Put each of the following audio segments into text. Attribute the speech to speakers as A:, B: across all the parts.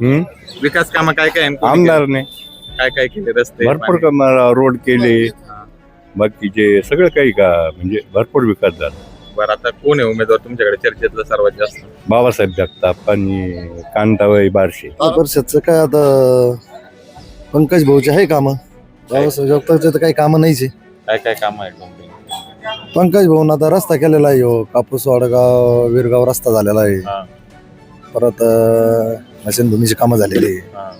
A: हम्म?
B: विकास कामं काय काय? कोणी
A: आमदारने
B: केले? काय काय केले रस्ते
A: भरपूर
B: पाणी?
A: काम रोड केले. बाकीचे सगळं काही का म्हणजे भरपूर विकास झाला
B: बरं आता कोण आहे उमेदवार तुमच्याकडे चर्चेतलं सर्वात जास्त
A: बाबासाहेब जगताप आणि कांताबाई बारशे
C: परिषदचं काय आता पंकज भाऊचे आहे कामं बाबासाहेब जगतापचे तर काही कामं नाहीच
B: काय काय काम आहे?
C: पंकज भाऊन आता रस्ता केलेला आहे हो कापूस वाडगाव विरगाव रस्ता झालेला आहे
B: हा,
C: परत मशीनभूमीची कामं झालेली. आहे
B: हा.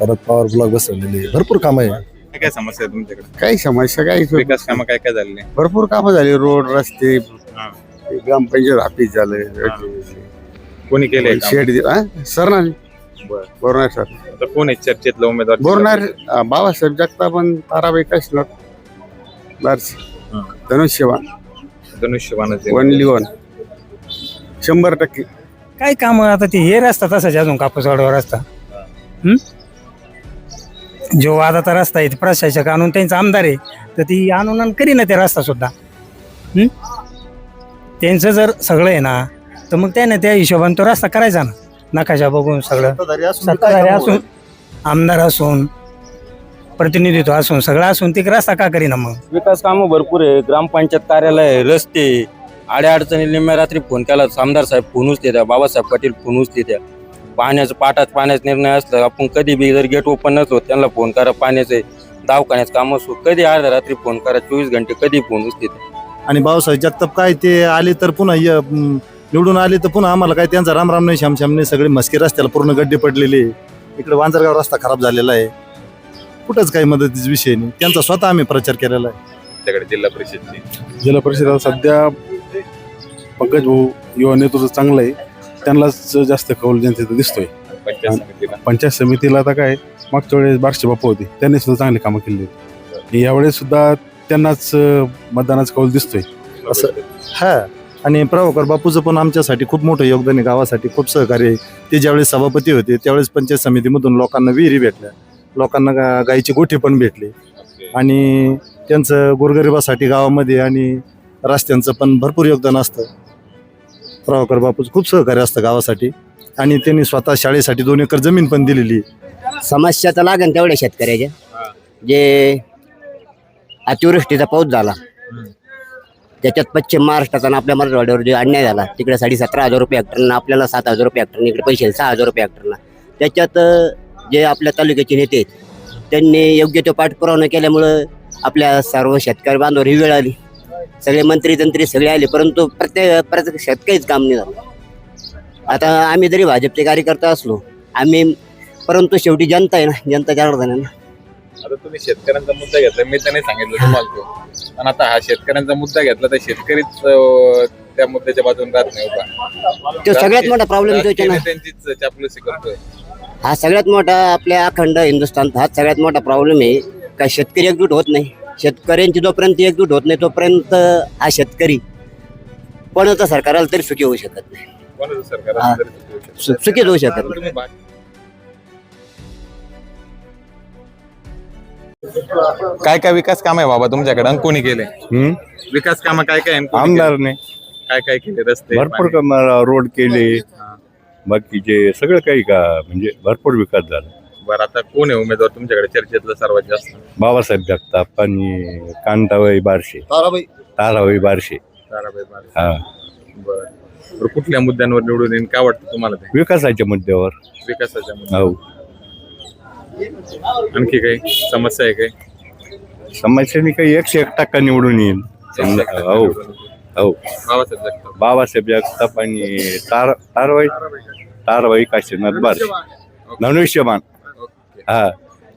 C: परत पॉवर ब्लॉक बसवलेली. आहे भरपूर कामं आहे.
B: काय काय समस्या आहे तुमच्याकडे?
D: काही समस्या काही
B: विकास कामं काय काय झालेले
D: भरपूर कामं झाली. रोड रस्ते
B: हा.
D: ग्रामपंचायत ऑफिस झालं.
B: कोणी केले
D: शेड सर ना बोरणार सर.
B: आता कोण आहे चर्चेतलं उमेदवार?
D: बोरणार अं, बाबासाहेब जगताप आणि ताराबाई काशनाथ बारसे
B: हा.
D: धनुष्यवान
B: धनुष्यबाणाचे
D: वनली वन शंभर टक्के.
E: काय काम आता ते हे रस्ता तसाच अजून कापूसवाडवर रस्ता. हं? जो आता रस्ता आहे ते प्रशासक आणून त्यांचा आमदार आहे तर ती आणून आणि करी ना ते रस्ता सुद्धा. हं? त्यांचं जर सगळं आहे ना तर मग त्याने त्या हिशोबाने तो रस्ता करायचा ना. नकाशा बघून सगळं. सत्ताधारी असून आमदार असून प्रतिनिधित्व असून सगळं असून ते रस्ता का करीना मग?
F: विकास कामं भरपूर आहे ग्रामपंचायत कार्यालय रस्ते आड्या अडचणी निम्म्या रात्री फोन केला तर आमदार साहेब फोन उचले द्या बाबासाहेब पाटील फोन उचले द्या पाण्याचं पाटात पाण्याचा निर्णय असला आपण कधी बी जर गेट ओपन नसलो त्यांना फोन करा पाण्याचे दवाखान्याचं काम असो कधी अर्ध्या रात्री फोन करा चोवीस घंटे कधी फोन उचले द्या
C: आणि बाबासाहेब जगताप काय ते आले तर पुन्हा य- म, निवडून आले तर पुन्हा आम्हाला काय त्यांचा रामराम नाही श्यामश्याम नाही सगळे मस्के रस्त्याला पूर्ण गड्डे पडलेले. आहे. इकडे वांजरगाव रस्ता खराब झालेला आहे. कुठंच काही मदतीचा विषय नाही. त्यांचा स्वतः आम्ही प्रचार केलेला आहे.
B: जिल्हा परिषदची.
G: जिल्हा परिषदेला सध्या पंकज भाऊ युवा नेतृत्व चांगलं आहे. त्यांनाच जास्त कौल जनतेचा दिसतोय.
B: पंचायत समितीला.
G: पंचायत समितीला आता काय मागच्या वेळेस बारशे बापू होते. त्यांनी सुद्धा चांगली कामं केली आहेत यावेळेस सुद्धा त्यांनाच मतदानाचा कौल दिसतोय.
C: असं हा. आणि प्रभाकर बापूचं पण आमच्यासाठी खूप मोठं योगदान आहे. गावासाठी खूप सहकार्य आहे. ते ज्यावेळेस सभापती होते त्यावेळेस पंचायत समितीमधून लोकांना विहिरी भेटल्या. लोकांना गा- गाईचे गोठे पण भेटले. आणि त्यांचं गोरगरिबासाठी गावामध्ये आणि रस्त्यांचं पण भरपूर योगदान असतं. प्रभाकर बापूचं खूप सहकार्य असतं गावासाठी. आणि त्यांनी स्वतः शाळेसाठी दोन एकर जमीन पण दिलेली. आहे.
H: समस्या तर लागेल तेवढ्या शेतकऱ्याच्या. जे अतिवृष्टीचा पाऊस झाला त्याच्यात पश्चिम महाराष्ट्राचा आणि आपल्या मराठवाड्यावर जे अन्याय झाला तिकडे साडे सतरा हजार रुपये हेक्टरना आपल्याला सात हजार रुपये हेक्टरना इकडे पैसे सहा हजार रुपये हेक्टरना त्याच्यात अं, जे आपल्या तालुक्याचे नेते आहेत त्यांनी योग्य तो पाठपुरावा न केल्यामुळं आपल्या सर्व शेतकरी बांधवर ही वेळ आली. सगळे मंत्री तंत्री सगळे आले परंतु प्रत्येक प्रत्येक शेतकरीच काम नाही झालं. आता आम्ही जरी भाजपचे कार्यकर्ता असलो आम्ही परंतु शेवटी जनता आहे ना जनता आहे ना.
B: आता तुम्ही शेतकऱ्यांचा मुद्दा घेतला मी तर नाही सांगितलं तुम्हाला पण आता हा शेतकऱ्यांचा मुद्दा घेतला तर शेतकरीच त्या मुद्द्याच्या बाजून राहत नाही उभा.
H: तो सगळ्यात मोठा प्रॉब्लेम तो
B: राजकीय
H: ना.
B: नेत्यांचीच चापलुसी करतोय.
H: हा सगळ्यात मोठा आपल्या अखंड हिंदुस्थान हा सगळ्यात मोठा प्रॉब्लेम आहे. का शेतकरी एकजूट होत नाही. शेतकऱ्यांची जोपर्यंत एकजूट होत नाही तोपर्यंत हा शेतकरी कोणाचं सरकार आलं तरी सुखी होऊ शकत नाही
B: कोणाचं सरकार
H: हा.
B: असलं तरी सुटू शकतं.
H: सु- सुखीच होऊ शकत नाही
B: तुम्ही बा- काय काय विकास काम आहे बाबा तुमच्याकडे आणि कोणी केले
A: हम्म?
B: विकास काम काय काय आहे आणि कोणी
A: आमदारने?
B: काय काय केले रस्ते
A: भरपूर
B: पाणी?
A: काम रोड केले
B: हा.
A: बाकीचे सगळं काही का म्हणजे भरपूर विकास झाला
B: बरं आता कोण आहे उमेदवार तुमच्याकडे? चर्चेतलं सर्वात जास्त.
A: बाबासाहेब जगताप आणि कांताबाई बारशे. ताराबाई. बारशे.
B: ताराबाई बारे.
A: हा.
B: बरं. बरं, कुठल्या मुद्द्यांवर निवडून येईल काय वाटतं तुम्हाला ते?
A: विकासाच्या मुद्द्यावर.
B: विकासाच्या मुद्द्यावर.
A: हो.
B: आणखी काही समस्या आहे काही?
A: समस्याने काही एकशे एक टक्का निवडून येईल. समजा हो. हो.
B: बाबासाहेब जगताप.
A: बाबासाहेब जगताप आणि तार तारबाई. तारबाई काशीनाथ बारशे. धनुष्यमान हा.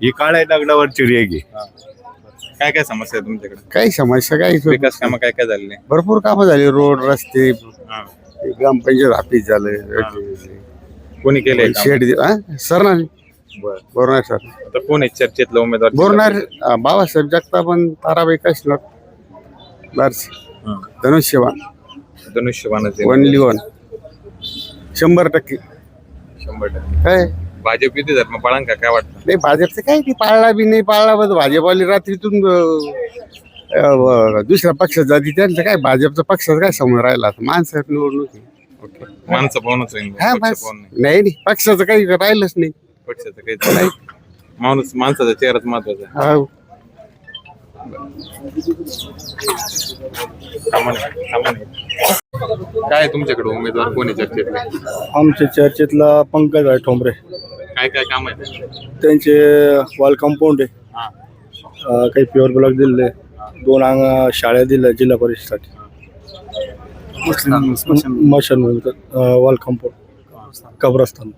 A: ही काळ्या दगडावरची रेग आहे
B: काय काय समस्या आहे तुमच्याकडे?
D: काही समस्या काही
B: विकास कामं काय काय झालेले
D: भरपूर कामं झाली. रोड रस्ते
B: हा.
D: ग्रामपंचायत ऑफिस झालं.
B: कोणी केले
D: शेड सर ना
B: बरं.
D: बोरणार सर.
B: आता कोण आहे चर्चेतलं उमेदवार?
D: बोरणार अं, बाबासाहेब जगताप आणि ताराबाई काशनाथ बारसे
B: हा.
D: धनुष्यवान
B: धनुष्यबाणाचे
D: वनली वन शंभर टक्के.
B: शंभर टक्के.
D: काय?
B: भाजप युती धर्म पाळान का? काय वाटतं?
D: नाही भाजपचं काय ती पाळला बी नाही पाळला बस. भाजपवाली रात्रीतून अं, अं, दुसऱ्या पक्षात जाती त्यांचं काय भाजपचा पक्षाचा काय समोर राहिला? आता माणसं निवडणूक आहे.
B: ओके. माणसं पाहूनच होईल
D: हा
B: पक्ष
D: बस
B: पाहून नाही.
D: नाही नाही. पक्षाचं काही राहिलंच नाही.
B: पक्षाचं काही नाही. माणूस माणसाचा चेहराच महत्त्वाचा आहे.
D: हो.
B: काय तुमच्याकडे उमेदवार? कोणी चर्चेत
I: आमच्या चर्चेतला पंकज आहे ठोंबरे.
B: काय काय काम आहे?
I: त्यांचे वॉल कंपाऊंड आहे.
B: हा.
I: अं, काही प्युअर ब्लॉक दिले दोन अंग शाळा दिल्या जिल्हा परिषदसाठी. मशन वॉल कंपाऊंड कब्रस्तान.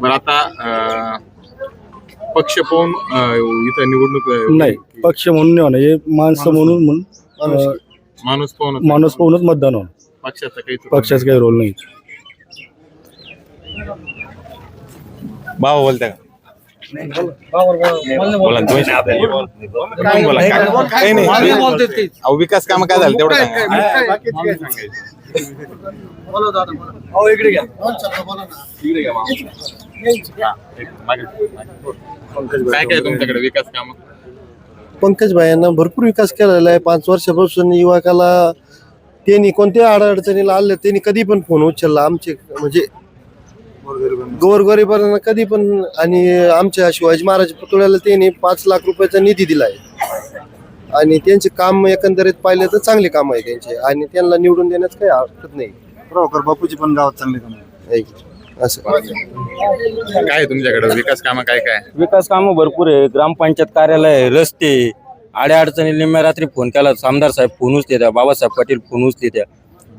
B: बरं आता अं, पक्ष पाहून अं, इथं निवडणूक अं,
I: नाही पक्ष म्हणून नाही होणार. हे माणसं म्हणून म्हणून अं,
B: माणूस पाहून
I: माणूस पाहूनच मतदान होणार.
B: पक्षाचा काही
I: पक्षाचा काही रोल नाही.
B: भाव बोलता का? बोला ना, दोन शब्द. तुम्ही बोला. काय- काही नाही. अहो, विकास काम काय झालं? तेवढं सांगा. मागे. काय काय तुमच्याकडे विकास काम?
J: पंकज भाईंना भरपूर विकास केलेला आहे. पाच वर्षापासून युवकाला त्यांनी कोणत्या अडचणीला आले त्यांनी कधी पण फोन उचलला. आमचे म्हणजे गोरगरिबांना. कधी पण आणि आमच्या शिवाजी महाराज पुतळ्याला त्यांनी पाच लाख रुपयाचा निधी दिलाय. आणि त्यांचे काम एकंदरीत पाहिले तर चांगले काम आहे त्यांचे. आणि त्यांना निवडून देण्यात काही हरकत नाही.
I: प्रभाकर बापूची पण गावात चांगली काम
J: आहे. असं.
B: काय आहे तुमच्याकडे? विकास काम काय काय?
F: विकास कामं भरपूर आहे ग्रामपंचायत कार्यालय रस्ते आड्या अडचणी निम्या रात्री फोन केला. आमदार साहेब फोन उचले त्या बाबासाहेब पाटील फोन उचले त्या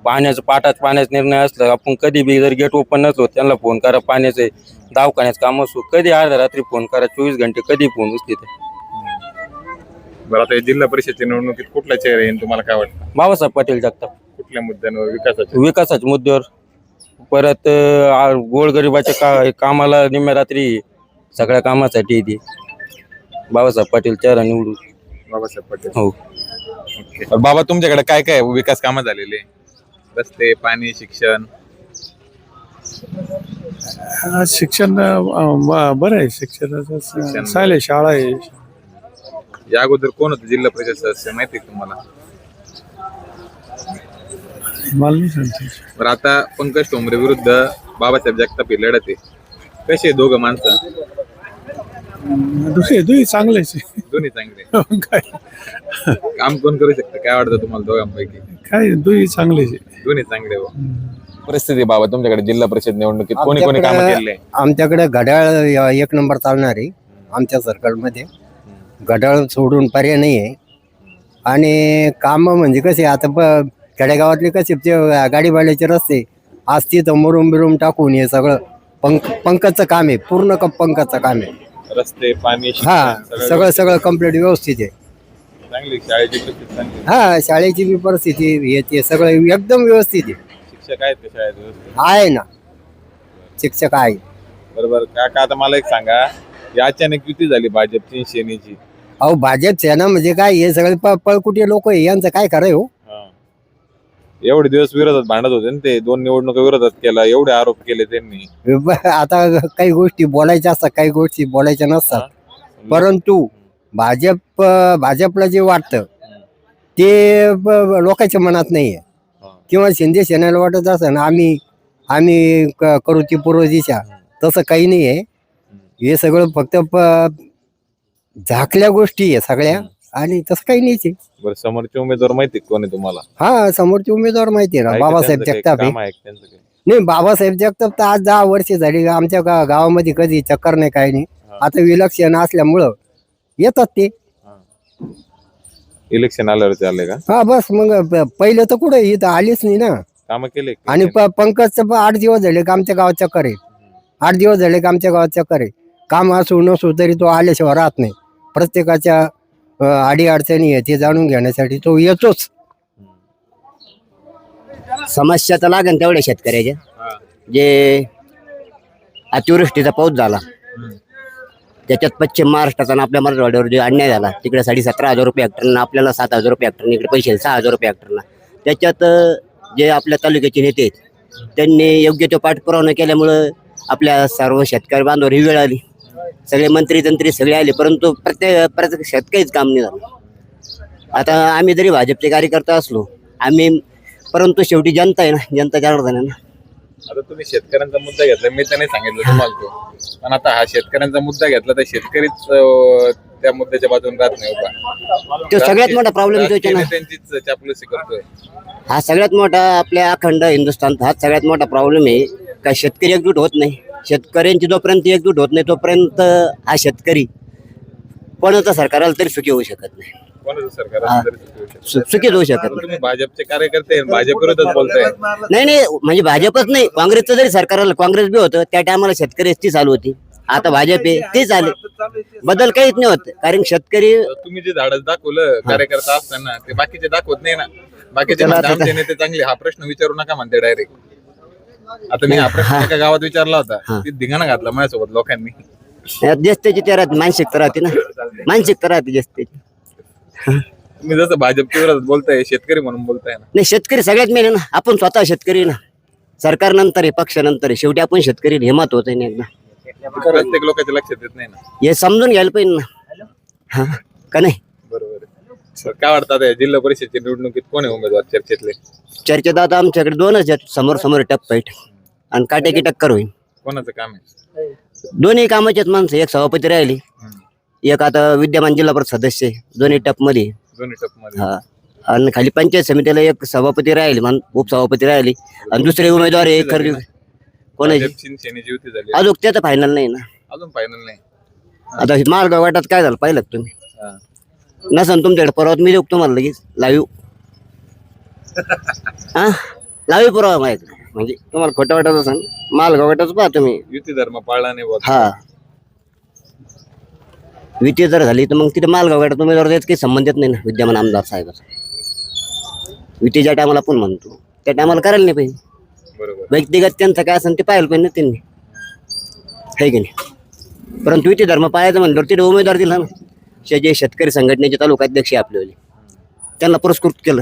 F: पाण्याचं पाटात पाण्याचा निर्णय असला आपण कधी बी जर गेट ओपन नसलो त्यांना फोन करा पाण्याचे दवाखान्याचं काम असो कधी अर्ध्या रात्री फोन करा चोवीस घंटे कधी फोन उचले त्या
B: बरं आता या जिल्हा परिषदच्या निवडणुकीत कुठला चेहरा येईल तुम्हाला काय वाटतं?
F: बाबासाहेब पाटील जगताप.
B: कुठल्या मुद्द्यांवर विकासाच्या?
F: विकासाच्या मुद्द्यावर. परत अं, आ- गोरगरिबाच्या का कामाला निम्या रात्री सगळ्या कामासाठी येते. बाबासाहेब पाटील चेहरा निवडून.
B: बाबासाहेब पटेल.
F: हो.
B: बाबा तुमच्याकडे काय काय विकास कामं झालेले? रस्ते पाणी शिक्षण?
K: शिक्षण बरं आहे. शिक्षणाचं. चालेल शाळा आहे
B: या अगोदर कोण होतं जिल्हा परिषद सदस्य माहिती आहे का तुम्हाला?
K: मला नाही सांगते
B: बरं आता पंकज ठोंबरे विरुद्ध बाबासाहेब जगताप ही लढत आहे. कसे आहे दोघं माणसं?
K: दुसरे दुई चांगलेच आहे.
B: दोन्ही चांगले
K: काय?
B: काम कोण करू शकतं? काय वाटतं तुम्हाला दोघांपैकी?
K: काय दुई चांगलेच आहे.
B: दोन्ही चांगले हो. परिस्थिती बाबा तुमच्याकडे जिल्हा परिषद निवडणुकीत कोणी कोणी काम
L: आमच्याकडे-
B: केले
L: आमच्याकडे घड्याळ य- एक नंबर चालणार आहे आमच्या सर्कलमध्ये. घड्याळ सोडून पर्याय नाही आहे आणि काम म्हणजे कसे आता प खेडेगावातले कसे ते गाडी भाड्याचे रस्ते आज तिथं मुरुम बिरुम टाकून हे सगळं पंक पंकजचं काम आहे. पूर्ण क पंकजचं काम आहे.
B: रस्ते पाणी
L: हा
B: शिक्षण,
L: सगळं सगळं कंप्लीट व्यवस्थित आहे.
B: चांगली शाळेची परिस्थिती चांगली
L: हा शाळेची बी परिस्थिती हे ते सगळं एकदम व्यवस्थित आहे.
B: शिक्षक आहेत का शाळेत व्यवस्थित?
L: आहे ना. शिक्षक आहे.
B: बरोबर. काका आता मला एक सांगा या अचानक युती झाली भाजपची सेनेची
L: अहो भाजप सेना म्हणजे काय हे सगळे प- पळकुटी लोक आहे यांचं काय खरं आहे हो?
B: एवढे दिवस विरोधात भांडत होते ना ते दोन निवडणुका विरोधात केला एवढे आरोप केले त्यांनी.
L: आता काही गोष्टी बोलायच्या असतात काही गोष्टी बोलायच्या नसतात. परंतु भाजप भाजपला जे वाटतं ते ब- लोकांच्या मनात नाहीये.
B: हा.
L: किंवा शिंदे सेनेला वाटत असं ना आम्ही आम्ही क- करू ती पूर्व दिशा. तसं काही नाही आहे हे सगळं फक्त प- झाकल्या गोष्टी आहे सगळ्या. आणि तसं काही नाहीच आहे.
B: बरं समोरचे उमेदवार माहिती कोण आहे तुम्हाला?
L: हा समोरचे उमेदवार माहिती आहे ना बाबासाहेब जगताप आहे? नाही बाबासाहेब जगताप तर आज दहा वर्ष झाली आमच्या गा- गावामध्ये कधी चक्कर नाही काही नाही. आता विलक्षण असल्यामुळं येतात ते.
B: इलेक्शन आल्यावर चालले का?
L: हा बस मग प- पहिलं तर कुठे इथं आलीच नाही ना.
B: काम केले का?
L: आणि प- पंकजचं पण आठ दिवस झाले का आमच्या गावात चक्कर आहे. आठ दिवस झाले का आमच्या गावात चक्कर आहे. काम असू नसू तरी तो आल्याशिवाय राहत नाही. प्रत्येकाच्या आडी अडचणी आहे ते जाणून घेण्यासाठी तो येतोच. समस्या तर लागेल तेवढ्या शेतकऱ्याच्या. जे अतिवृष्टीचा पाऊस झाला त्याच्यात पश्चिम महाराष्ट्रात आणि आपल्या मराठवाड्यावर जे अन्याय झाला तिकडे साडे सतरा हजार रुपये हेक्टरना आपल्याला सात हजार रुपये हेक्टरना इकडे पैसे सहा हजार रुपये हेक्टरना त्याच्यात जे आपल्या तालुक्याचे नेते आहेत त्यांनी योग्य तो पाठपुरावा न केल्यामुळं आपल्या सर्व शेतकरी बांधवावर ही वेळ आली. सगळे मंत्री तंत्री सगळे आले परंतु प्रत्येक प्रत्येक शेतकरीच काम नाही झालं. आता आम्ही जरी भाजपचे कार्यकर्ता असलो आम्ही
H: परंतु शेवटी जनता आहे ना जनता जनार्दन आहे ना.
B: आता तुम्ही शेतकऱ्यांचा मुद्दा घेतला मी तर नाही सांगितलं तुम्हाला तो. पण आता हा शेतकऱ्यांचा मुद्दा घेतला तर शेतकरीच अं, त्या मुद्द्याच्या बाजून राहत नाही उभा.
H: तो सगळ्यात मोठा प्रॉब्लेम तो
B: राजकीय
H: ना
B: नेत्यांचीच चापलुसी करतोय.
H: हा सगळ्यात मोठा आपल्या अखंड हिंदुस्थानात हा सगळ्यात मोठा प्रॉब्लेम आहे का शेतकरी एकजूट होत नाही. शेतकऱ्यांची जोपर्यंत एकजूट होत नाही तोपर्यंत हा शेतकरी कोणाचा सरकार आला तरी सुखी होऊ शकत नाही.
B: कोणाचं सरकार
H: हा.
B: असलं तरी सुखी होऊ शकतं.
H: सु- सुखीच होऊ शकत नाही.
B: तुम्ही भाजपचे कार्यकर्ते आहे, भाजप विरोधात बोलताय.
H: नाही नाही म्हणजे भाजपच नाही काँग्रेसचं जरी सरकार आलं काँग्रेस बी होतं त्या टायमाला शेतकरी ती चालू होती. आता भाजप आहे ते चाले बदल काहीच नाही होत कारण शेतकरी
B: तुम्ही जे धाडस दाखवलं कार्यकर्ता असताना ते बाकीचे दाखवत नाही ना. बाकीचे
H: त्याला
B: म्हणतात,
H: आता-
B: आमचे नेते चांगले हा प्रश्न विचारू नका म्हणते डायरेक्ट आता मी प्रश्न एका गावात विचारला होता. ती धिंगाणा घातला माझ्यासोबत लोकांनी.
H: जास्तीची त्या राहते मानसिकता राहते ना. मानसिकता राहते जास्तीची
B: तुम्ही जसं भाजपच्या विरोधात बोलताय शेतकरी म्हणून बोलताय ना.
H: नाही शेतकरी सगळ्यात मेन ना आपण स्वतः शेतकरी ना. सरकार नंतर आहे पक्ष नंतर आहे शेवटी आपण शेतकरी हे आहे ना एकदा
B: प्रत्येक लोकांच्या लक्षात येत नाही ना.
H: हे समजून घ्यायला पाहिजे ना. हा का नाही?
B: काय वाटतं आता या जिल्हा परिषदच्या निवडणुकीत कोण आहे उमेदवार चर्चेतले?
H: चर्चेत आता आमच्याकडे दोनच आहेत समोर समोर टप्पा आहेत आणि काट्याकी टक्कर होईल.
B: कोणाचं काम आहे?
H: दोन्ही कामाचे आहेत माणसं एक सभापती राहिली एक आता विद्यमान जिल्हा परिषद सदस्य आहे. दोन्ही टपमध्ये
B: दोन्ही टपमध्ये
H: हा. आणि खाली पंचायत समितीला एक सभापती राहिली मान उपसभापती राहिली आणि दुसरे उमेदवार आहे खरं कोणाची
B: भाजप शिवसेनेची युती झाली.
H: अजून त्याचं फायनल नाही ना.
B: अजून फायनल नाही.
H: आता हे माळगाव वाटात काय झालं पाहिलं का तुम्ही?
B: हा.
H: नसन तुमच्याकडे परवा मी देऊ तुम्हाला लगेच लाईव्ह हा? लाईव्ह पुरावा माहीत म्हणजे तुम्हाला खोटं वाटत असेल मालगाव वाटच पहा तुम्ही
B: युती धर्म पाळला नाही बुवा.
H: हा. विटी जर झाली तर मग तिथे मालगाव वाटत उमेदवार द्यायचं काही संबंधित नाही ना विद्यमान आमदार साहेबाचा ज्या टायमाला आपण म्हणतो त्या टायमाला करायला नाही पाहिजे.
B: बरोबर.
H: व्यक्तिगत त्यांचं काय असेल ते पाहायला पाहिजे ना त्यांनी. आहे की नाही? परंतु विटी धर्म पाहायचं म्हणल्यावर तिथे उमेदवार दिला ना. शे- जे शेतकरी संघटनेचे तालुकाध्यक्ष आहे आपले त्यांना पुरस्कृत केलं.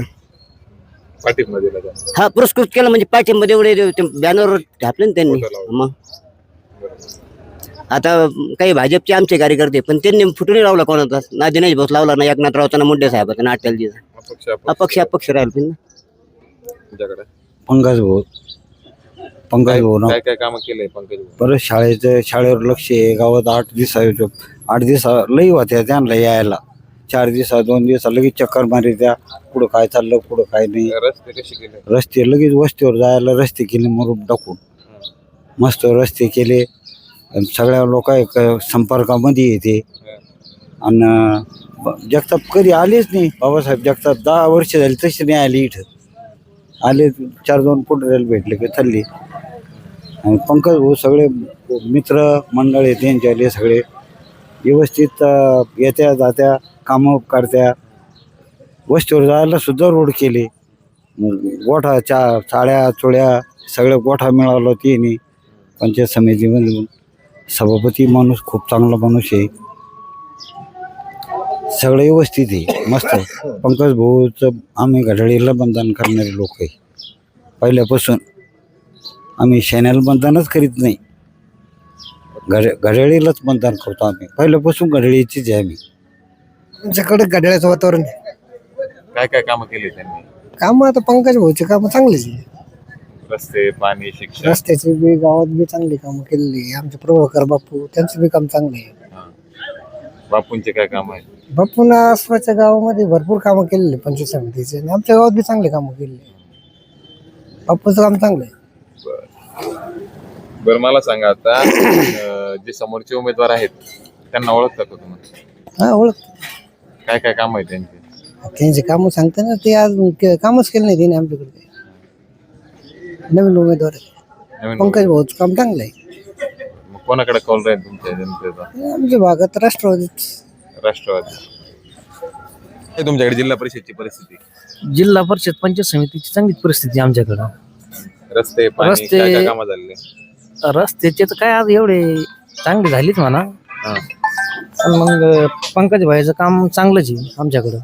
B: पाठिंबा दिला त्यांना.
H: हा पुरस्कृत केलं म्हणजे पाठिंबा एवढे बॅनरवर टाकले ना त्यांनी.
B: फोटो लावला.
H: मग. आता काही भाजपचे आमचे कार्यकर्ते पण त्यांनी फुटून लावला कोणाचा? ना दिनेश भोस लावला ना एकनाथरावचा ना मुंडे साहेबाचा ना अटलजीचा
B: अपक्ष अपक्ष.
H: अपक्ष अपक्ष राहील पण ना.
B: तुमच्याकडे?
M: पंकज भाऊ. पंकज भाऊ ना.
B: काय काय काम केलंय पंकज भाऊ?
M: परत शाळेचं शाळेवर लक्ष आहे. गावात आठ दिवसा आठ दिवसा लई होत्या त्यांना यायला. चार दिवसा दोन दिवसा लगेच चक्कर मारी त्या. पुढं काय चाललं पुढं काय नाही.
B: रस्ते कसे केले?
M: रस्ते लगेच वस्तीवर जायला रस्ते केले मरून टाकून. मस्त रस्ते केले. आणि सगळ्या लोक संपर्कामध्ये येते. आणि जगताप कधी आलेच नाही. बाबासाहेब जगताप दहा वर्ष झाली तशी नाही आली इथं. आले चार दोन पुढे भेटले की चालली. आणि पंकज भाऊ सगळे मित्र मंडळ आहे त्यांचे सगळे. व्यवस्थित येत्या जात्या कामं करत्या. वस्तीवर जायला सुद्धा रोड केले. गोठा चा चाळ्या चोळ्या सगळं गोठा मिळाला तिने. पंचायत समितीमधून सभापती माणूस खूप चांगला माणूस आहे. सगळं व्यवस्थित आहे. मस्त. पंकज भाऊचं आम्ही घड्याळीला बंधन करणारे लोक आहे. पहिल्यापासून. आम्ही शेण्याला बंधनच करीत नाही. घड घड्याळीलाच बंधन करतो आम्ही. पहिल्यापासून घड्याळीचीच आहे आम्ही.
L: आमच्याकडे घड्याळाचं वातावरण
B: काय काय काम केले त्यांनी?
L: काम आता पंकज भाऊचे काम चांगलेच आहे.
B: रस्ते पाणी शिक्षण.
L: रस्त्याचे बी गावात बी चांगली कामं केलेली आहे. आमचे प्रभाकर बापू त्यांचं बी काम चांगलं आहे.
B: बापूंचे काय काम आहे
L: बापून आसपासच्या गावामध्ये भरपूर कामं केलेली पंचायत समितीचे. आणि आमच्या गावात बी चांगली कामं केलेली बापूचं काम चांगलं आहे.
B: बरं मला सांगा आता अं, जे समोरचे उमेदवार आहेत त्यांना ओळखता का तुम्ही?
L: हा ओळख.
B: काय काय काम आहे त्यांचे?
L: त्यांचे कामं सांगते ना ते के- कामच केलं नाही त्यांनी आमच्याकडे. नवीन उमेदवार आहे.
B: नवीन
L: पंकज भाऊचं काम चांगलं आहे.
B: मग कोणाकडे कॉल राहील तुमच्या जनतेचा?
L: आमच्या भागात राष्ट्रवादीच.
B: राष्ट्रवादी. काय तुमच्याकडे जिल्हा परिषदची परिस्थिती?
N: जिल्हा परिषद पंचायत समितीची चांगलीच परिस्थिती आहे आमच्याकडं.
B: रस्ते पाणी
N: रस्ते-
B: काय काय कामं झाले
N: रस्त्याचे तर काय आज एवढे चांगले झालीच म्हणा. पण मग पंकज भाईचं काम चांगलंच आहे आमच्याकडं.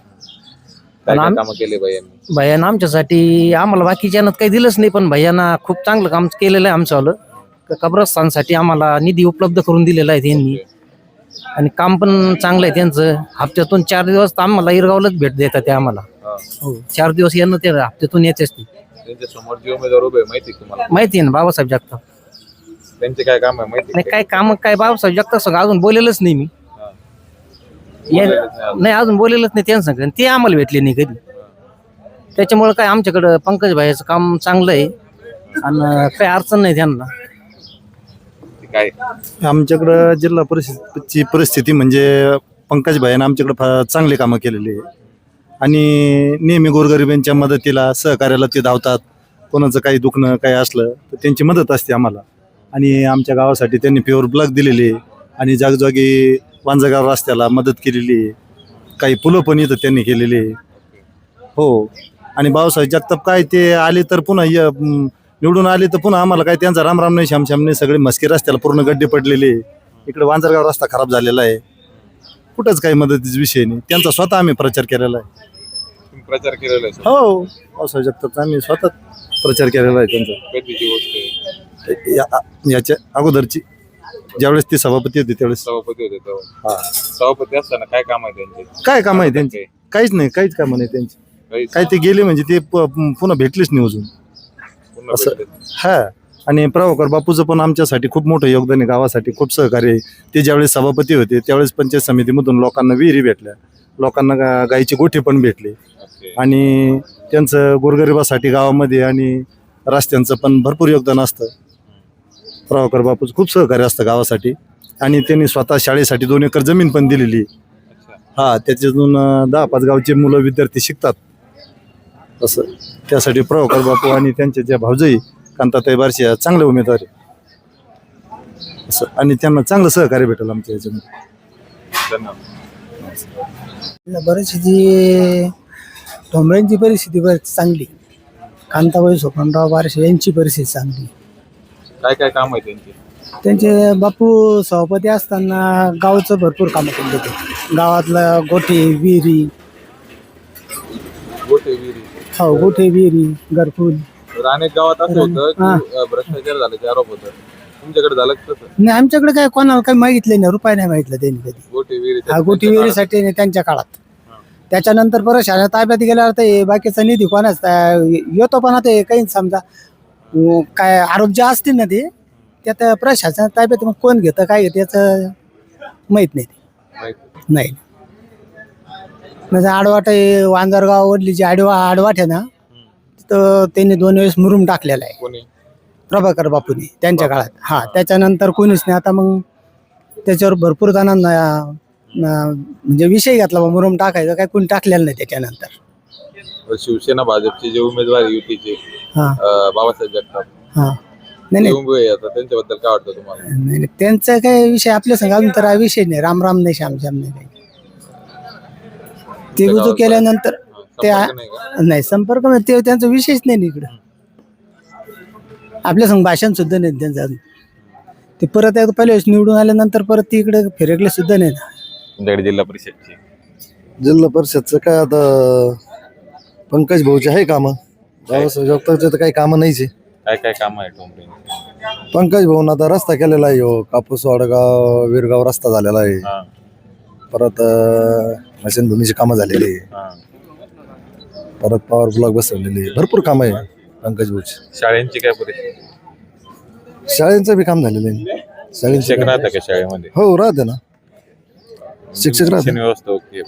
B: काय काय
N: आम-
B: कामं केले बाई यांनी?
N: भैयानं आमच्यासाठी आम्हाला बाकीच्यानं काही दिलंच नाही पण भैयानं खूप चांगलं काम केलेलं आहे आमच्यावालं क- कब्रस्तानसाठी आम्हाला निधी उपलब्ध करून दिलेला आहे त्यांनी. आणि काम पण चांगलं आहे त्यांचं. हप्त्यातून चार दिवस तर आम्हाला इरगावलाच भेट देतात ते आम्हाला.
B: हा.
N: हो चार दिवस येणं ते हप्त्यातून येतेच ते.
B: त्यांच्यासमोर जे उमेदवार उभे आहे माहिती आहे तुम्हाला?
N: माहिती आहे ना बाबासाहेब जगताप.
B: त्यांचे काय काम आहे माहिती
N: नाही
B: आहे
N: काय काम काय बाबासाहेब जगताप संग अजून बोलेलच नाही मी. या- नाही अजून. बोलेलच नाही त्यांचं संग. ते आम्हाला भेटले नाही कधी. त्याच्यामुळे काय आमच्याकडं पंकज भाईचं काम चांगलं आहे. आणि काही अडचण नाही त्यांना.
B: काय?
C: आमच्याकडं जिल्हा परिषदची परिस्थिती म्हणजे पंकज भाईनं आमच्याकडे फार चांगले कामं केलेली आहे. आणि नेहमी गोरगरिबांच्या मदतीला सहकार्याला ते धावतात. कोणाचं काही दुखणं काही असलं तर त्यांची मदत असते आम्हाला. आणि आमच्या गावासाठी त्यांनी प्युअर ब्लॉक दिलेली आणि जागोजागी वांजगाव रस्त्याला मदत केलेली आहे. काही पुलं पण इथं त्यांनी केलेली आहे. हो. आणि बाबासाहेब जगताप काय ते आले तर पुन्हा य- निवडून आले तर पुन्हा आम्हाला काय त्यांचा रामराम नाही श्यामश्याम नाही सगळे मस्के रस्त्याला पूर्ण गड्डे पडलेले. इकडे वांजरगाव रस्ता खराब झालेला आहे. कुठंच काही मदतीचा विषय नाही. त्यांचा स्वतः आम्ही प्रचार केलेला आहे.
B: तुम्ही प्रचार केलेला आहे
C: हो. बाबासाहेब जगतापचा आम्ही स्वतः प्रचार केलेला आहे त्यांचा.
B: कधीची गोष्ट आहे.
C: या- याच्या अगोदरची ज्यावेळेस ते सभापती होते त्यावेळेस.
B: सभापती होते तेव्हा. सभापती असताना काय काम आहे त्यांचे?
C: काय काम आहे त्यांचे? काहीच नाही काहीच कामं नाही त्यांची.
B: काहीच
C: काय ते गेले म्हणजे ते प- पुन्हा भेटलेच नाही अजून. असं-
B: भेटले.
C: हा. आणि प्रभाकर बापूचं पण आमच्यासाठी खूप मोठं योगदान आहे गावासाठी खूप सहकार्य आहे. ते ज्यावेळेस सभापती होते त्यावेळेस पंचायत समितीमधून लोकांना विहिरी भेटल्या. लोकांना गा- गाईचे गोठे पण भेटले.
B: ओके.
C: आणि त्यांचं गोरगरिबासाठी गावामध्ये आणि रस्त्यांचं पण भरपूर योगदान असतं. प्रभाकर बापूचं खूप सहकार्य असतं गावासाठी. आणि त्यांनी स्वतः शाळेसाठी दोन एकर जमीन पण दिलेली. आहे. हा त्याच्यातून अं, दहा पाच गावचे मुलं विद्यार्थी शिकतात. असं. त्यासाठी प्रभाकर बापू आणि त्यांचे ज्या भावजई कांताताई बारशी या चांगले उमेदवार आहे असं. आणि त्यांना चांगलं सहकार्य भेटेल आमच्या याच्यामध्ये.
B: धन्यवाद.
E: परिस्थिती डोंबऱ्यांची परिस्थिती बरेच चांगली. कांताबाई सोपनराव बारशे यांची परिस्थिती चांगली.
B: काय काय काम आहे त्यांचे?
E: त्यांचे बापू सभापती असताना गावचं भरपूर कामं केले होते गावातलं गोठे विहिरी.
B: गोटे विहिरी.
E: हो गोठे विहिरी घरकुल
B: तर अनेक गावात असं होतं की. अं, भ्रष्टाचार झाल्याचे आरोप होतं तुमच्याकडे झालं का तसं?
E: नाही आमच्याकडे काय कोणाला काही मागितले नाही रुपये नाही मागितलं त्यांनी कधी.
B: गोटे विहिरी
E: हा गोटी विहिरीसाठी नाही त्यांच्या काळात. त्याच्यानंतर परत शाळा ताब्यात गेल्यावर ते बाकीचा निधी कोणाच येतो पण आता हे काही समजा. काय आरोप जे असतील ना ते त्यात प्रशासन ताब्यात मग कोण घेतं काय घेतं याचं माहीत नाही.
B: माहिती.
E: नाही. म्हणजे आडवाट आहे वांजरगाव वडली जी आडवा आडवाट आहे ना तर त्यांनी दोन वेळेस मुरुम टाकलेला आहे.
B: कोणी?
E: प्रभाकर बापूंनी त्यांच्या काळात. हा. त्याच्यानंतर कोणीच नाही. आता मग त्याच्यावर भरपूर जणांना अं, म्हणजे विषय घेतला बा मुरुम टाकायचा काय कोणी टाकलेलं नाही त्याच्यानंतर.
B: शिवसेना भाजपचे जे उमेदवार युतीचे
E: हा.
B: बाबासाहेब जगताप.
E: हा. नाही
B: ते
E: नाही
B: उभे आता त्यांच्याबद्दल काय वाटतं तुम्हाला?
E: नाही, नाही. त्यांचा काय विषय आपल्या संग अजून तर हा विषय नाही. राम राम नाही श्याम श्याम नाही काही. ते रुजू केल्यानंतर ते
B: संपर्क नाही
E: संपर्क नाही, ते त्यांचा विषयच नाही ना इकडं. आपल्या संग भाषण सुद्धा नाही त्यांचं अजून. ते परत एकदा पहिल्या वेळेस निवडून आल्यानंतर परत ते इकडे फिरकले सुद्धा नाही ना.
B: तुमच्याकडे जिल्हा परिषदची.
J: जिल्हा परिषदचं काय आता पंकज भाऊचे आहे कामं. बाबासाहेब जगतापचे तर काही कामं नाहीचे
B: काय काय काम आहे
J: पंकज भाऊन आता रस्ता केलेला आहे हो. कापूस वाडगाव विरगाव रस्ता झालेला आहे. परत अं, मशीनभूमीची कामं झालेली आहे.
B: हा.
J: परत पॉवर ब्लॉक बसवलेले आहे. भरपूर कामं आहे पंकज भाऊची.
B: शाळेंची काय परिस्थिती
J: शाळेंचं बी काम झालेलं आहे. शाळेंचं
B: शिक्षक राहतं का शाळेमध्ये?
J: हो राहते ना. शिक्षक राहते.
B: शिक्षण व्यवस्था ओके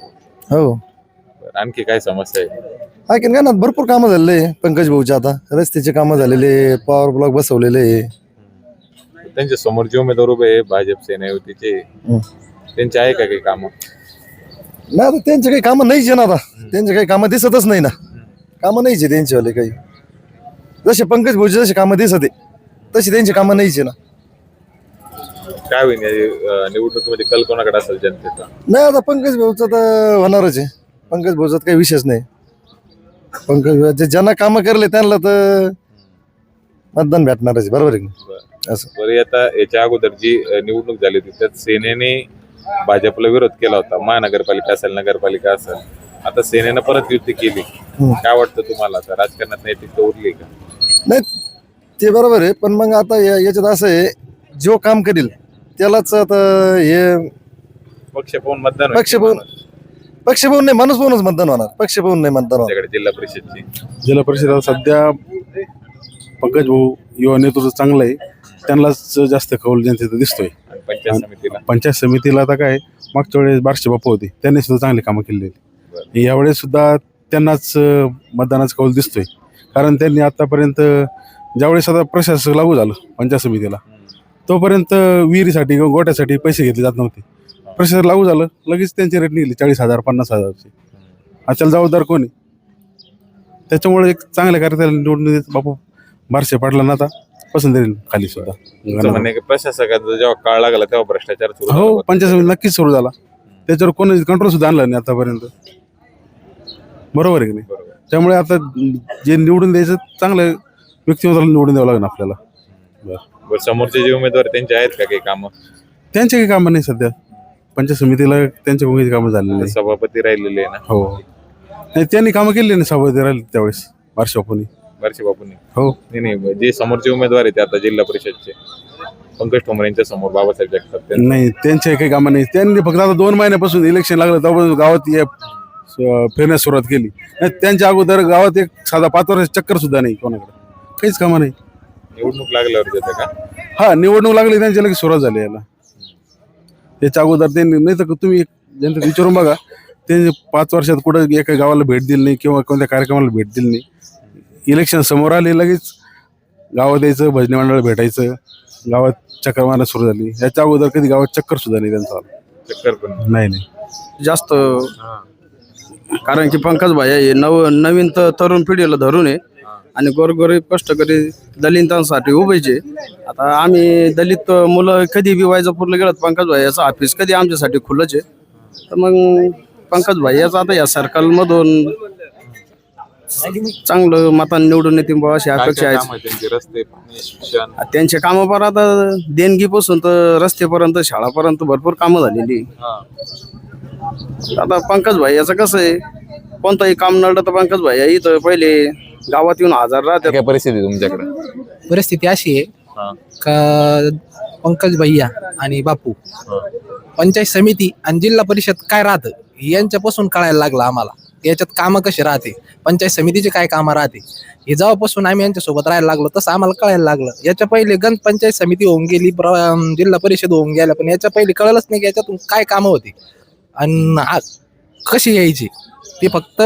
J: हो.
B: आणखी काय समस्या आहे?
J: आणखीन काय ना भरपूर कामं झालेले पंकज भाऊचे आता. रस्त्याचे कामं झालेले पॉवर ब्लॉक बसवलेले
B: त्यांच्यासमोर जे उमेदवार उभे आहे भाजप सेना युतीचे
J: हं.
B: त्यांचे आहे का काही काम?
J: नाही आता त्यांचे काही कामं नाहीच आहे ना आता. त्यांचे काही कामं दिसतच नाही ना. कामं नाहीच आहे त्यांचेवाले काही. जसे पंकज भाऊचे जसे कामं दिसत आहे. तशी त्यांची कामं नाहीच आहे ना.
B: काय होईल या, अं, निवडणुकीमध्ये कल कोणाकडे असेल जनतेचा?
J: नाही आता पंकज भाऊचं तर होणारच आहे. पंकज भाऊचा काही विषयच नाही. पंकज जे ज्यांना कामं करले त्यांना तर मतदान भेटणारच आहे, बरोबर आहे की नाही?
B: बरं.
J: असं
B: बरं आता याच्या अगोदर जी अं, निवडणूक झाली होती त्यात सेनेने भाजपला विरोध केला होता महानगरपालिका असेल नगरपालिका असेल आता सेनेनं परत युती केली. काय वाटतं तुम्हाला आता राजकारणात नैतिकता उरली का
J: नाही ते बरोबर आहे पण मग आता या- याच्यात असं आहे जो काम करील त्यालाच आता हे
B: पक्ष पाहून मतदान होईल.
J: पक्ष पाहून पक्ष पाहून नाही माणूस पाहूनच मतदान होणार. पक्ष पाहून नाही मतदान होणार.
B: जिल्हा परिषदची.
G: जिल्हा परिषद सध्या पंकज भाऊ युवा नेतृत्व चांगलं आहे. त्यांनाच जास्त कौल जनतेचा दिसतोय.
B: आणि पंचायत समितीला.
G: पंचायत समितीला आता काय मागच्या वेळेस बारशे बापू होते. त्यांनी सुद्धा चांगली कामं केली आहेत. यावेळेस सुद्धा त्यांनाच अं, मतदानाचा कौल दिसतोय. कारण त्यांनी आतापर्यंत ज्यावेळेस आता प्रशासक लागू झालं पंचायत समितीला तोपर्यंत विहिरीसाठी किंवा गोट्यासाठी पैसे घेतले जात नव्हते. प्रशासक लागू झालं लगेच त्यांची रेट निघली चाळीस हजार पन्नास हजारची. त्याला जबाबदार कोणी त्याच्यामुळे एक चांगल्या कार्यक्रमाला निवडून देत बापू बारशे पाटलांना आता? पसंत येईल खाली सुद्धा.
B: प्रशासकाचा जेव्हा काळ लागला तेव्हा भ्रष्टाचार सुरू झाला.
G: हो
B: होता.
G: पंचायत समिती नक्कीच सुरू झाला. त्याच्यावर कोणी कंट्रोल सुद्धा आणला नाही आतापर्यंत. बरोबर आहे की नाही?
B: बरोबर.
G: त्यामुळे आता जे निवडून द्यायचं चांगलं व्यक्तिमत्वाला निवडून द्यावं लागेल आपल्याला.
B: बरं, समोरचे जे उमेदवार त्यांचे आहेत का काही कामं?
G: त्यांचे काही कामं नाही सध्या. पंचायत समितीला त्यांच्या भूमिकेची कामं झालेली नाही
B: सभापती राहिलेले आहे ना?
G: हो. नाही त्यांनी कामं केली नाही सभापती राहिले त्यावेळेस बारशे बापूंनी
B: बारशे बापूंनी
G: हो.
B: नाही नाही जे समोरचे उमेदवार आहेत आता जिल्हा परिषदचे. पंकज ठोंबरे यांच्या समोर बाबासाहेब जगताप त्यांचं.
G: नाही त्यांचे काही कामं नाही. त्यांनी फक्त आता दोन महिन्यापासून इलेक्शन लागलं तेव्हापासून गावात ये स- फिरण्यास सुरुवात केली. नाही, त्यांच्या अगोदर गावात एक साधा पाच वर्ष चक्कर सुद्धा नाही कोणाकडे. काहीच कामं नाही.
B: निवडणूक लागल्यावर देतं का?
G: हा निवडणूक लागली त्यांच्या लगेच सुरुवात झाली याला. त्याच्या अगोदर त्यांनी नाही तर तुम्ही जनतेत विचारून बघा त्यांनी पाच वर्षात कुठं एका गावाला भेट दिली नाही किंवा कोणत्या कार्यक्रमाला भेट दिली नाही. इलेक्शन समोर आले लगेच गावात यायचं भजनी मंडळ भेटायचं गावात चक्कर मारायला सुरू झाली. याच्या अगोदर कधी गावात चक्कर सुद्धा नाही त्यांचा
B: चक्कर पण
G: नाही. नाही
D: जास्त कारण की पंकज भाई हे नव नवीन त- तरुण पिढीला धरून आहे. आणि गोरगरीब कष्टकरी दलितांसाठी उभेचे. आता आम्ही दलित मुलं कधी बी वायजापूरला गेलो पंकज भाई याचं ऑफिस कधी आमच्यासाठी खुलंच आहे. तर मग पंकज भाई याचं आता या सर्कलमधून चांगलं मतांनी निवडून येतील बुवा अशी अपेक्षा आहे.
B: काम आहे त्यांचे? रस्ते पाणी शिक्षण?
D: त्यांचे कामं पर आता देणगीपासून तर रस्तेपर्यंत शाळापर्यंत भरपूर कामं झालेली. आता पंकज भाई याचं कसं आहे? कोणतंही काम नडलं तर पंकज भाई इथं पहिले गावात येऊन हजर राहतात.
B: काय परिस्थिती तुमच्याकडे?
O: परिस्थिती अशी आहे
B: हा.
O: का पंकज भैया आणि बापू पंचायत समिती आणि जिल्हा परिषद काय राहतं यांच्यापासून कळायला लागलं आम्हाला. याच्यात कामं कशी राहते पंचायत समितीचे काय कामं राहते हे जेव्हापासून आम्ही यांच्यासोबत राहायला लागलो तसं आम्हाला कळायला लागलं. याच्या पहिले गण पंचायत समिती होऊन गेली प्र- अं, जिल्हा परिषद होऊन गेल्या पण याच्या पहिले कळलंच नाही की याच्यातून काय कामं होती. आणि आ- कशी यायची? ते फक्त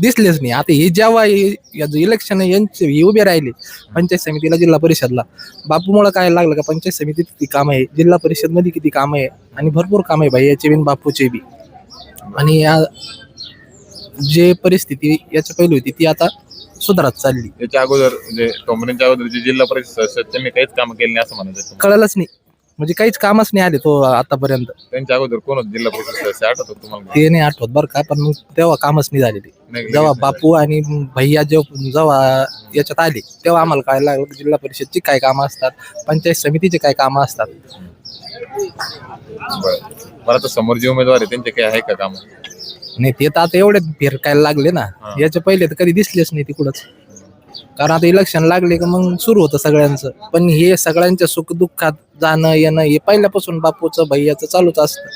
O: दिसलेच नाही. आता हे जेव्हा इलेक्शन यांचे हे उभे राहिले पंचायत समितीला जिल्हा परिषदला. बापूमुळं काय लागलं का? पंचायत समितीत किती काम आहे? जिल्हा परिषदमध्ये किती काम आहे? आणि भरपूर काम आहे भाई याचे बिन बापूचे बी. आणि या जे परिस्थिती याच्या पहिली होती ती आता सुधारत चालली.
B: याच्या अगोदर म्हणजे अगोदर जे जिल्हा परिषद सदस्य त्यांनी काहीच काम केले नाही असं म्हणायचं.
O: कळलंच नाही. म्हणजे काहीच कामच नाही आले तो आतापर्यंत
B: त्यांच्या अगोदर कोण होतं जिल्हा परिषद सदस्य आठवतो तुम्हाला
O: ते नाही आठवत बरं का पण मग तेव्हा कामच नाही झालेली
B: नाही,
O: जेव्हा
B: नाही
O: बापू आणि भैया जेव्हा जेव्हा याच्यात आले तेव्हा आम्हाला काय लागलं की जिल्हा परिषदची काय कामं असतात पंचायत समितीचे काय कामं असतात.
B: बरं. मला तर समोर जे उमेदवार आहे त्यांचे काही आहे का काम
O: नाही ते तर आता एवढे फिरकायला लागले ना
B: हा.
O: याच्या पहिले तर कधी दिसलेच नाही तिकडच कारण आता इलेक्शन लागले का मग सुरू होतं सगळ्यांचं. पण हे सगळ्यांच्या सुख दुःखात जाणं येणं हे पहिल्यापासून बापूचं भैयाचं चालूच असतं.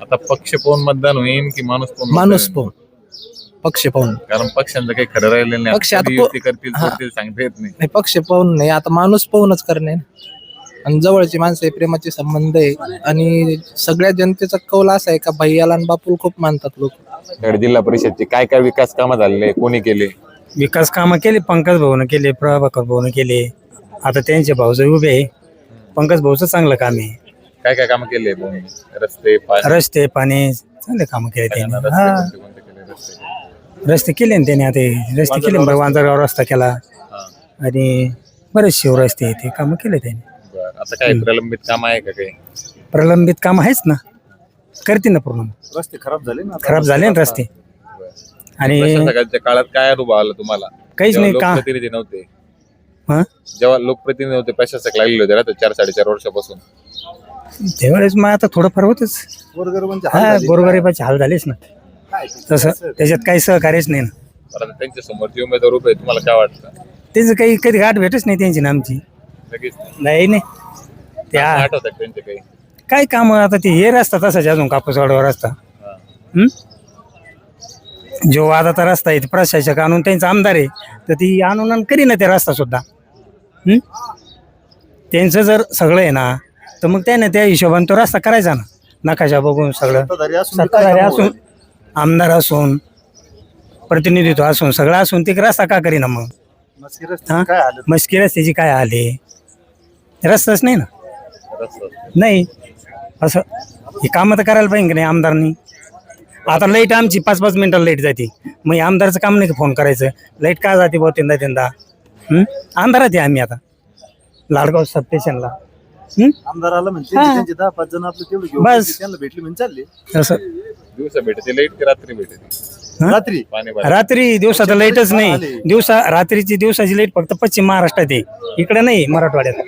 B: आता पक्ष पाहून मतदान होईल की माणूस पाहून
O: माणूस
B: मतदान होईल?
O: पाहून. पक्ष पाहून.
B: कारण पक्षांचं काही खरं राहिलेलं नाही.
O: पक्ष आता
B: कधी
O: तो-
B: युती करतील
O: हा.
B: करतील सांगता येत नाही.
O: नाही पक्ष पाहून नाही. आता माणूस पाहूनच करणे आणि जवळची माणसं आहे प्रेमाचे संबंध आहे. आणि सगळ्या जनतेचा कौल असा आहे का भैयाला आणि बापूला खूप मानतात लोक.
B: त्याकडे जिल्हा परिषदचे काय काय विकास कामं झालेले कोणी केले?
E: विकास कामं केले पंकज भाऊनं केले प्रभाकर भाऊनं केले. आता त्यांचे भाऊज उभे आहे. पंकज भाऊचं चांगलं काम आहे.
B: काय काय कामं केले रस्ते पाणी?
E: रस्ते पाणी चांगले कामं केले त्यांनी.
B: रस्ते
E: हा.
B: कोणते केले? रस्ते.
E: रस्ते केले ना त्यांनी आता. हे. रस्ते केले ना वांजरगाव रस्ता केला.
B: हा.
E: आणि बरेच शिव रस्ते आहेत ते कामं केले त्यांनी.
B: बरं. आता काय प्रलंबित काम आहे का काही?
E: प्रलंबित काम आहेच ना. करते ना पूर्ण.
C: रस्ते खराब झाले ना
E: खराब झाले ना रस्ते. आणि
B: प्रशासकाच्या काळात काय अनुभव आला तुम्हाला?
E: काहीच
B: जेव्हा
E: नाही का?
B: लोकप्रतिनिधी नव्हते.
E: हा?
B: जेव्हा लोकप्रतिनिधी नव्हते प्रशासक लागलेले होते ना चार साडेचार वर्षापासून.
E: त्यावेळेस मग आता थोडंफार होतच.
C: गोरगरिबांचे
E: हा
C: हाल झाले.
E: गोरगरिबाचे हाल झालेच ना. तसं त्याच्यात काही सहकार्यच नाही ना.
B: आता त्यांच्यासमोर जे उमेदवार उभे आहेत, तुम्हाला काय वाटतं?
E: त्यांचं काही कधी गाठ भेटच नाही त्यांची ना आमची.
B: लगेच
E: नाही. नाही त्या
B: आठवतात त्यांचे काही.
E: काय काम आता ते हे रस्ता तसाच अजून कापूसवाडवर रस्ता.
B: हा.
E: हं? जो वादाचा रस्ता आहे प्रशासक आणून त्यांचा आमदार आहे तर ती आणून आणि करीना ते रस्ता सुद्धा. हं? त्यांचं जर सगळं आहे ना तर मग त्याने त्या हिशोबाने तो रस्ता करायचा ना. नकाशा बघून सगळं.
C: सत्ताधारी असून बी काय
E: सत्ताधारी
C: कामं
E: असून
C: होत?
E: आमदार असून प्रतिनिधित्व असून सगळं असून ते रस्ता का करीना मग?
C: मस्की रस्ते
E: हा?
C: काय हालत?
E: मस्की रस्त्याची काय आले रस्ताच नाही ना? नाही. असं हे कामं तर करायला पाहिजे की नाही आमदारनी? आता लाइट आमची पाच पाच मिनिटं लाइट जाते. मग हे आमदारचं काम नाही का फोन करायचं? लाइट का जाते बुवा तीनदा तीनदा? हं? अंधारात आहे आम्ही आता. लाडगाव सब स्टेशनला हं?
C: आमदार आला
E: हा.
C: त्यांचे दहा पाच जण आपले तेवढे घेऊन
E: बस.
C: गेले, त्यांना भेटले म्हणजे चालले.
E: असं.
B: दिवसा भेटते लाइट की रात्री भेटते?
E: हा?
C: रात्री?
B: पाणी भरायला.
E: रात्री दिवसात लाईटच नाही. दिवसा रात्रीची दिवसाची लाइट फक्त पश्चिम महाराष्ट्रात आहे. इकडे नाही मराठवाड्यात.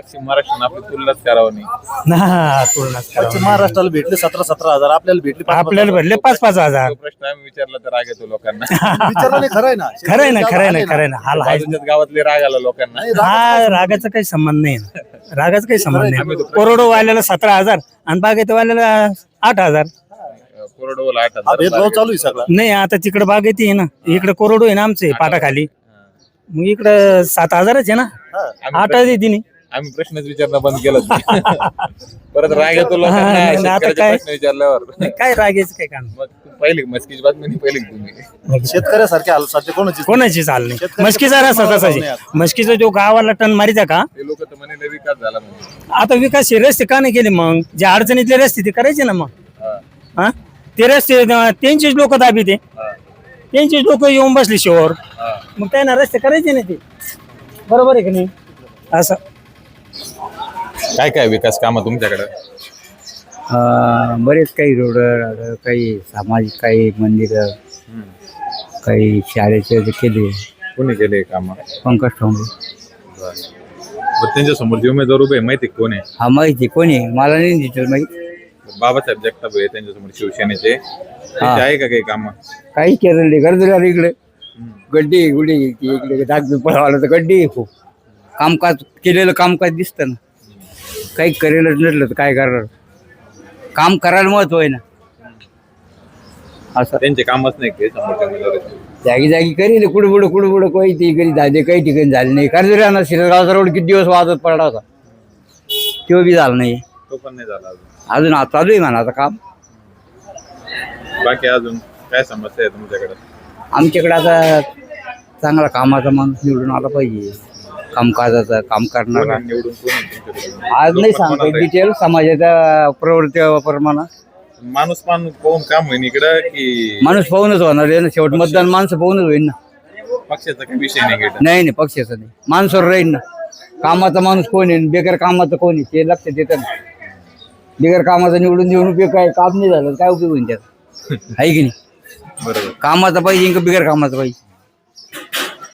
B: पश्चिम महाराष्ट्राने आपली तुलनाच करावं नाही.
E: ना तुलनाच करावं.
C: पश्चिम महाराष्ट्राला भेटले सतरा सतरा हजार आपल्याला भेटले पाच-
E: आपल्याला
C: हजार.
E: भेटले पाच पाच हजार.
B: तो प्रश्न आम्ही विचारला तर राग येतो लोकांना.
C: विचारलं नाही खरं आहे ना.
E: खरं आहे ना खरं आहे ना खरं आहे ना. हाल आहे
B: बाजूच्याच गावातले राग आला लोकांना.
C: नाही, राग-
E: हा रागाचा काही संबंध नाही. ना. रागाचा काही संबंध नाही. करोडो वाल्याला सतरा हजार आणि बागेत वाल्याला आठ हजार.
B: कोरडोला आठ
C: हा
B: हजार.
C: भेदभाव चालू आहे सगळा.
E: नाही आता तिकडे बागेत आहे ना. इकडे कोरडो आहे ना आमचे पाटाखाली. मग इकडं सात हजारच आहे ना.
B: आम्ही
E: आठ आहे तिने.
B: आम्ही प्रश्नच विचारणं बंद केलं परत राग येतो
E: हा,
B: लोकांना
E: नाही, नाही, आता
B: शेतकऱ्याचे
E: काय?
B: प्रश्न विचारल्यावर.
E: काय रागायचं काय काम?
B: मग तू पहिली मस्कीची बातमी नाही पहिली का तुम्ही?
C: शेतकऱ्यासारखे हाल सध्या कोणाची
E: कोणाची चाल नाही.
C: शेतकऱ्याचं
E: मस्कीचा रस्ता
C: भाव
E: तसाच मस्कीचा जो गावाला टन मारिता का?
B: ते लोक तर म्हणे लय विकास झाला म्हणजे
E: आता विकास हे रस्ते का नाही केले मग? जे अडचणीतले रस्ते ते करायचे ना मग.
B: हा.
E: हा? ते रस्ते अं, त्यांचेच लोक दाबी ते.
B: हा.
E: त्यांचेच लोक येऊन बसले शिवर.
B: हा.
E: मग त्यांना रस्ते करायचे ना ते. बरोबर आहे की नाही? असं.
B: काय काय विकास कामं तुमच्याकडे?
P: बरेच काही रोड काही सामाजिक काही मंदिर काही शाळेचे जे केले.
B: कोणी केले काम?
P: पंकज ठोंबे
B: त्यांच्यासमोर जे उमेदवार उभे आहे, माहिती आहे कोण आहे?
P: हा माहिती कोणी आहे? मला नाही डिटेल माहिती.
B: बाबासाहेब जगताप आहे त्यांच्यासमोर शिवसेनेचे त्यांचे आहे का काही काम?
P: काही केलेले गरजेदार इकडे. गड्डी गुडी इकडे डाग पळाला तर गड्डी आहे खूप. कामकाज केलेलं कामकाज दिसतं ना. काही करेलच नसलं तर काय करणार? काम करायला महत्त्व आहे ना. असं.
B: त्यांचे कामच नाही ते समोरच्या उमेदवाराचे
P: जागी जागी करील कुठं पुढं कुठं पुढं काही ती कधी झाले काही ठिकाणी झाले नाही. कारण जरी ना शिरगावचा रोड किती दिवस वाजत पडला होता तो बी झाला नाही.
B: तो पण नाही झाला अजून.
P: अजून आता चालू आहे म्हणा आता काम.
B: बाकी अजून काय समस्या आहे तुमच्याकडे?
P: आमच्याकडे आता चांगला कामाचा माणूस निवडून आला पाहिजे. कामकाजाचा काम करणारा.
B: आहे? निवडून कोण आहे तुमच्याकडे?
P: आज नाही
B: लोकमत
P: सांगता
B: आहे?
P: डिटेल समाजाच्या प्रवृत्तीप्रमाणे
B: माणूस पाहून पाहून काम होईल इकडं की
P: माणूस पाहूनच होणार आहे ना शेवट मतदान माणसं पाहूनच होईल ना.
B: पक्षाचा काही विषय नाही घेत
P: नाही नाही पक्षाचं नाही. माणसावर राहील ना. कामाचा माणूस कोण आहे बेकार कामाचं कोण आहे ते लक्षात येतं ना. बेकार कामाचं निवडून देऊन उपयोग काय? काम नाही झालं तर काय उपयोग होईल त्याचा? आहे की नाही?
B: बरोबर.
P: कामाचा पाहिजे का बिगर कामाचा पाहिजे?